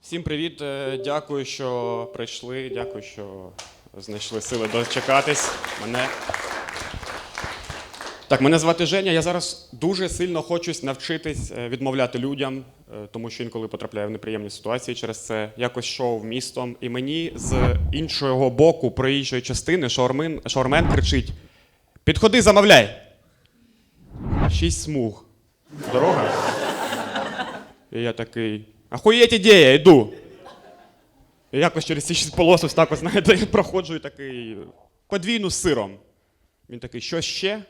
Всім привіт. е, Дякую, що прийшли. Дякую, що знайшли сили дочекатись мене. Так, мене звати Женя. Я зараз дуже сильно хочу навчитись е, відмовляти людям, е, тому що інколи потрапляю в неприємні ситуації через це. Якось йшов містом, і мені з іншого боку проїжджої частини шаурмен, шаурмен кричить: Підходи, замовляй! Шість смуг. Дорога. І я такий. Ахуєть ідея, йду. І якось через ці шість полос так, знаєте, я проходжу і такий подвійну з сиром. Він такий, що ще?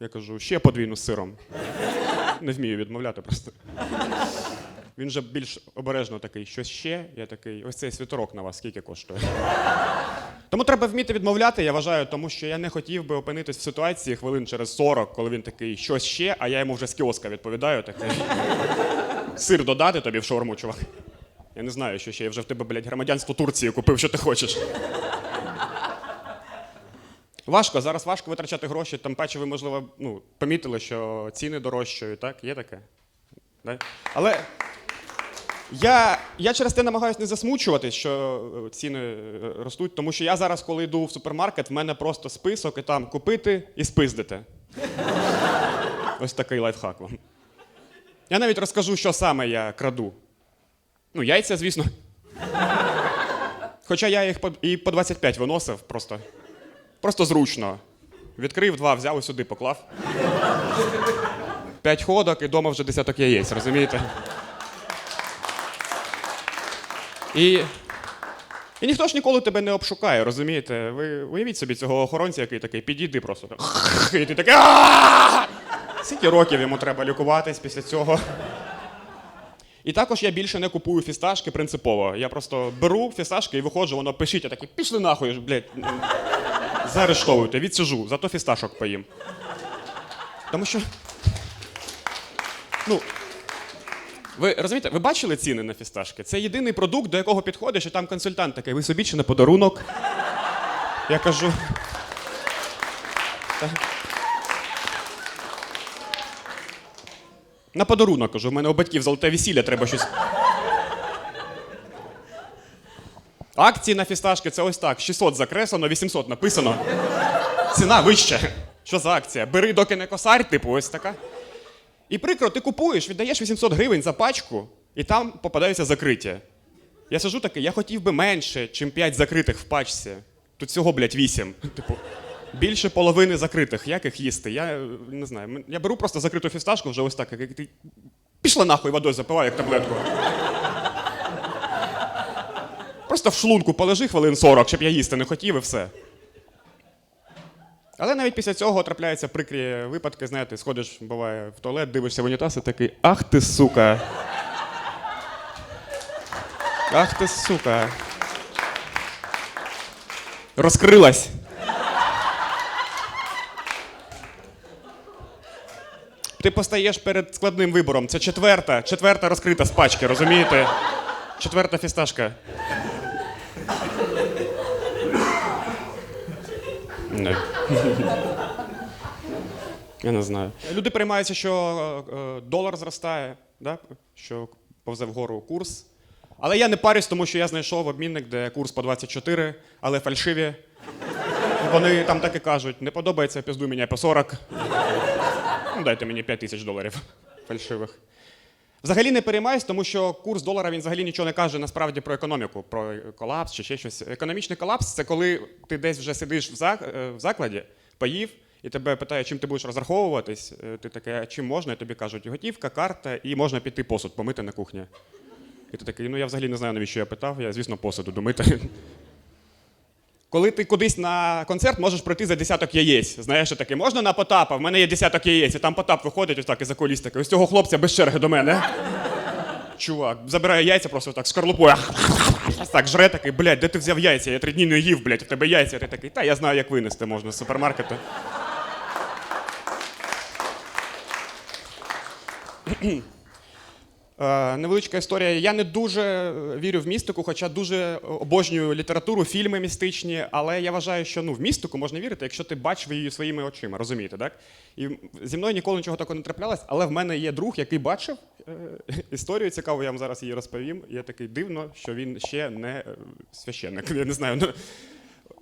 Я кажу, ще подвійну з сиром. Не вмію відмовляти просто. Він вже більш обережно такий, що ще? Я такий, ось цей світорок на вас скільки коштує. Тому треба вміти відмовляти, я вважаю, тому що я не хотів би опинитись в ситуації хвилин через 40, коли він такий, щось ще, а я йому вже з кіоска відповідаю, такий. Сир додати тобі в шаурму, чувак. Я не знаю, що ще. Я вже в тебе, блядь, громадянство Турції купив, що ти хочеш. Важко, зараз важко витрачати гроші, тим паче ви, можливо, ну, помітили, що ціни дорожчають, так? Є таке? Да? Але я, я через те намагаюся не засмучуватись, що е, ціни е, ростуть, тому що я зараз, коли йду в супермаркет, в мене просто список і там купити і спиздити. Ось такий лайфхак вам. Я навіть розкажу, що саме я краду. Ну, яйця, звісно. Хоча я їх і по 25 виносив просто. Просто зручно. Відкрив два, взяв і сюди поклав. П'ять ходок і вдома вже десяток яєць, розумієте? І, і ніхто ж ніколи тебе не обшукає, розумієте? Ви уявіть собі цього охоронця, який такий, підійди просто. І ти такий. Скільки років йому треба лікуватись після цього? І також я більше не купую фісташки принципово. Я просто беру фісташки і виходжу, воно пишіть, я такий, пішли нахуй, блядь. Заарештовуйте, відсижу, зато фісташок поїм. Тому що. Ну. Ви розумієте, ви бачили ціни на фісташки? Це єдиний продукт, до якого підходиш, і там консультант такий, ви собі чи на подарунок. Я кажу. На подарунок кажу, в мене у батьків золоте весілля, треба щось. Акції на фісташки це ось так: 600 закреслено, 800 написано. Ціна вища. Що за акція? Бери, доки не косарь, типу, ось така. І прикро, ти купуєш, віддаєш 800 гривень за пачку, і там попадаються закриття. Я сижу такий, я хотів би менше, чим 5 закритих в пачці. Тут всього, блядь, 8. Типу, більше половини закритих. Як їх їсти? Я е, не знаю. Я беру просто закриту фісташку вже ось так, як ти. Пішла нахуй водою запиваю, як таблетку. Просто в шлунку полежи хвилин 40, щоб я їсти не хотів і все. Але навіть після цього трапляються прикрі випадки, знаєте, сходиш, буває, в туалет, дивишся в унітаз і такий, ах ти сука. Ах ти сука. Розкрилась. Ти постаєш перед складним вибором. Це четверта, четверта розкрита з пачки, розумієте? Четверта фісташка. Не. Я не знаю. Люди переймаються, що е, долар зростає, да? що повзе вгору курс. Але я не парюсь, тому що я знайшов обмінник, де курс по 24, але фальшиві. Вони там так і кажуть: не подобається, пізду мені по 40. Ну, дайте мені 5 тисяч доларів фальшивих. Взагалі не переймаюсь, тому що курс долара він взагалі нічого не каже насправді про економіку, про колапс чи ще щось. Економічний колапс це коли ти десь вже сидиш е, в закладі, поїв, і тебе питають, чим ти будеш розраховуватись. Е, Ти таке, «А чим можна? І тобі кажуть, готівка, карта, і можна піти посуд помити на кухні. І ти такий, ну я взагалі не знаю, навіщо я питав, я, звісно, посуду домити. Коли ти кудись на концерт можеш пройти за десяток яєць. Знаєш, що таке, можна на Потапа? В мене є десяток яєць, і там Потап виходить ось так і за коліс такий. Ось цього хлопця без черги до мене. Чувак, забирає яйця просто так, скорлупою. Ось Так, жре такий, блядь, де ти взяв яйця? Я три дні не їв, блядь, у тебе яйця. Ти такий, та я знаю, як винести можна з супермаркету. Е, невеличка історія. Я не дуже е, вірю в містику, хоча дуже обожнюю літературу, фільми містичні, але я вважаю, що ну, в містику можна вірити, якщо ти бачив її своїми очима, розумієте, так? І зі мною ніколи нічого такого не траплялось, але в мене є друг, який бачив е, історію цікаву, я вам зараз її розповім. Я такий дивно, що він ще не е, священник. Я не знаю. ну,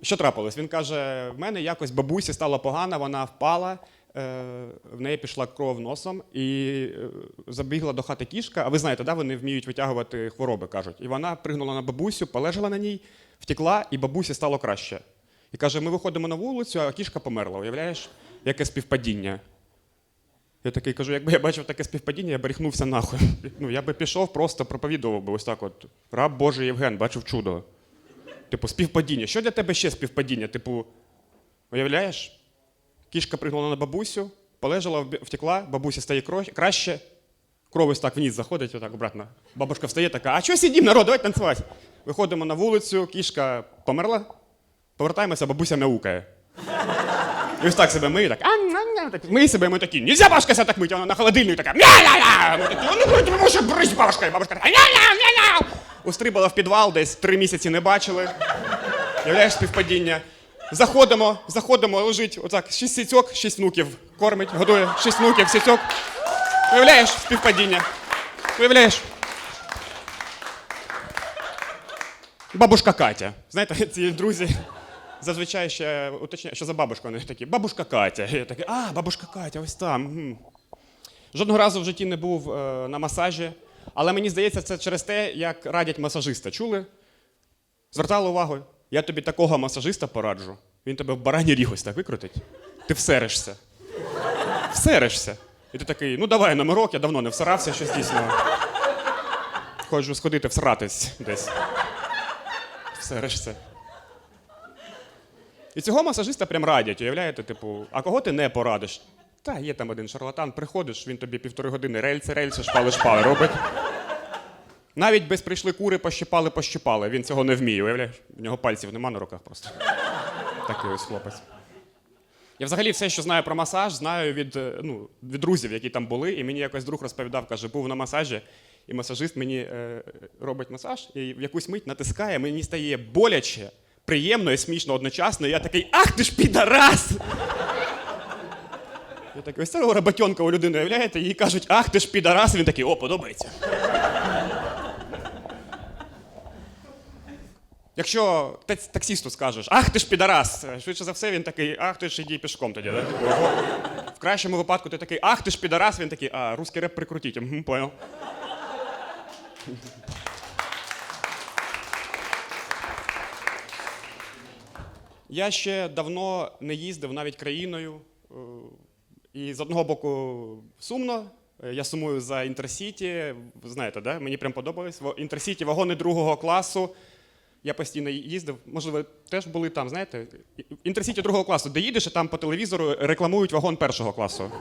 що трапилось? Він каже: в мене якось бабусі стало погано, вона впала, е, в неї пішла кров носом і е, забігла до хати кішка. А ви знаєте, да, вони вміють витягувати хвороби, кажуть. І вона пригнула на бабусю, полежала на ній, втекла, і бабусі стало краще. І каже: ми виходимо на вулицю, а кішка померла. Уявляєш, яке співпадіння. Я такий кажу, якби я бачив таке співпадіння, я б ріхнувся нахуй. Ну, я би пішов, просто проповідував би ось так: от раб Божий Євген, бачив чудо. Типу, співпадіння. Що для тебе ще співпадіння? Типу, уявляєш? Кішка пригнула на бабусю, полежала, втекла, бабуся стає краще, кров ось так вниз заходить, отак обратно. Бабушка встає така, а що сидім, народ, давай танцювати. Виходимо на вулицю, кішка померла, повертаємося, бабуся мяукає. І ось так себе миє, так, «Ам-ням-ням», так миє себе, ми такі, нельзя бабушка себе так мить, вона на холодильник така, ля-ля-ля, ми такі, ну, ну, тому що брись бабушка, і бабушка така, ля-ля-ля-ля. Устрибала в підвал, десь три місяці не бачили. Являєш співпадіння. Заходимо, заходимо, лежить отак, шість сітьок, шість внуків кормить, годує, шість внуків, сітьок. Уявляєш співпадіння? Уявляєш? Бабушка Катя. Знаєте, ці друзі зазвичай ще уточняють, що за бабушка вони такі. Бабушка Катя. Я такий, а, бабушка Катя, ось там. мгм». Жодного разу в житті не був е, на масажі, але мені здається, це через те, як радять масажиста. Чули? Звертали увагу? Я тобі такого масажиста пораджу. Він тебе в барані ріг ось так викрутить. Ти всеришся. Всеришся. І ти такий, ну давай номерок, я давно не всирався, щось дійсно. Ходжу сходити всратись десь. Всеришся. І цього масажиста прям радять, уявляєте, типу, а кого ти не порадиш? Та є там один шарлатан, приходиш, він тобі півтори години рельси, рельси, шпали, шпали робить. Навіть без прийшли кури, пощипали, пощипали. Він цього не вміє, уявляєш? У нього пальців нема на руках просто. Такий ось хлопець. Я взагалі все, що знаю про масаж, знаю від, е, ну, від друзів, які там були, і мені якось друг розповідав, каже, був на масажі, і масажист мені е, робить масаж, і в якусь мить натискає, мені стає боляче, приємно і смішно одночасно. І я такий, ах ти ж підарас! Я такий, ось цього роботьонка у людини, уявляєте, їй кажуть, ах ти ж підарас, він такий, о, подобається. Якщо таксісту скажеш, ах ти ж підарас, швидше за все, він такий, ах ти ж іди пішком тоді. Да? Типу. В кращому випадку ти такий, ах ти ж підарас, він такий, а, русський реп прикрутіть. Угу, понял. Я ще давно не їздив навіть країною. е, І з одного боку сумно. Е, Я сумую за інтерсіті. Знаєте, да? мені прям подобалось. Інтерсіті вагони другого класу. Я постійно їздив. Можливо, теж були там, знаєте? Інтерсіті другого класу, де їдеш, і там по телевізору рекламують вагон першого класу.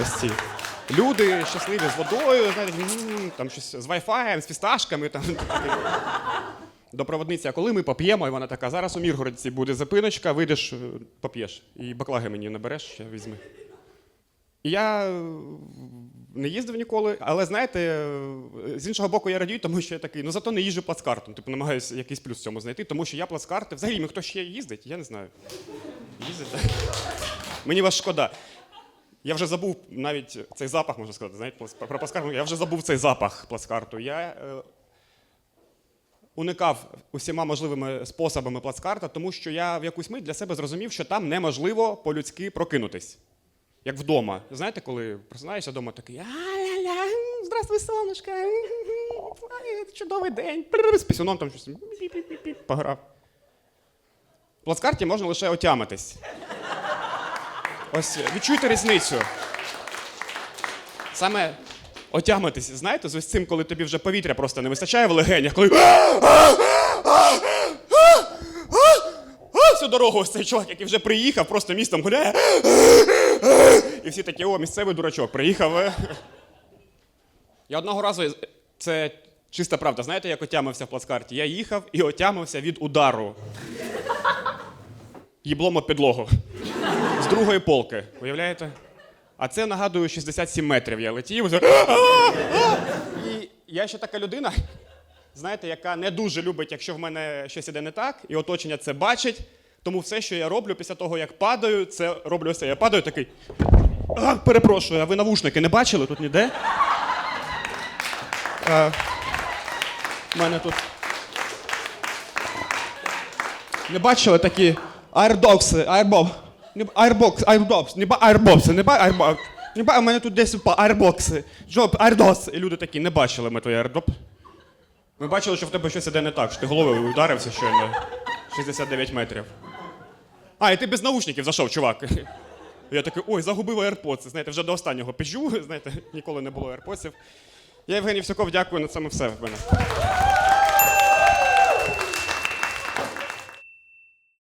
Ось ці. Люди щасливі з водою, знаєте, там щось з вайфаєм, з фісташками. Там, таке. до проводниці, а коли ми поп'ємо, і вона така, зараз у Міргородці буде запиночка, вийдеш, е, поп'єш. І баклаги мені набереш, ще візьми. І я е, не їздив ніколи, але знаєте, з іншого боку, я радію, тому що я такий, ну зато не їжджу плацкартом. Типу намагаюся якийсь плюс в цьому знайти, тому що я плацкарти. Взагалі, хто ще їздить, я не знаю. Їздить. Мені вас шкода. Я вже забув навіть цей запах, можна сказати, знаєте, про плацкарту. Я вже забув цей запах плацкарту. Я е, уникав усіма можливими способами плацкарта, тому що я в якусь мить для себе зрозумів, що там неможливо по-людськи прокинутись. Як вдома. Знаєте, коли просинаєшся вдома, такий а-ля-ля, здравствуй, сонечко, чудовий день. З пісюном там щось пограв. В плацкарті можна лише отямитись. Ось відчуйте різницю. Саме отямитись, знаєте, з цим, коли тобі вже повітря просто не вистачає в легенях, коли. Всю дорогу ось цей чувак, який вже приїхав, просто містом гуляє. І всі такі, о, місцевий дурачок, приїхав. е». Я одного разу, це чиста правда, знаєте, як отямився в плацкарті? Я їхав і отямився від удару. Їблом підлогу. З другої полки. Уявляєте? А це нагадую 67 метрів я летів. І я ще така людина, знаєте, яка не дуже любить, якщо в мене щось іде не так, і оточення це бачить. Тому все, що я роблю після того, як падаю, це роблю все. Я падаю такий. А, перепрошую, а ви навушники не бачили тут ніде? А, у мене тут. Не бачили такі аердокси, аербоб. Аербокс, аербокс, не ба аербокси, не ба аербокс. Не ба, у мене тут десь упа аербокси. Джоб, аердос. І люди такі, не бачили ми твій аердоп. Ми бачили, що в тебе щось іде не так, що ти головою ударився щойно. 69 метрів. А, і ти без наушників зайшов, чувак. Я такий, ой, загубив AirPods. Знаєте, вже до останнього піжу, знаєте, ніколи не було AirPods. Я Євгеній Всюков, дякую, на цьому все в мене.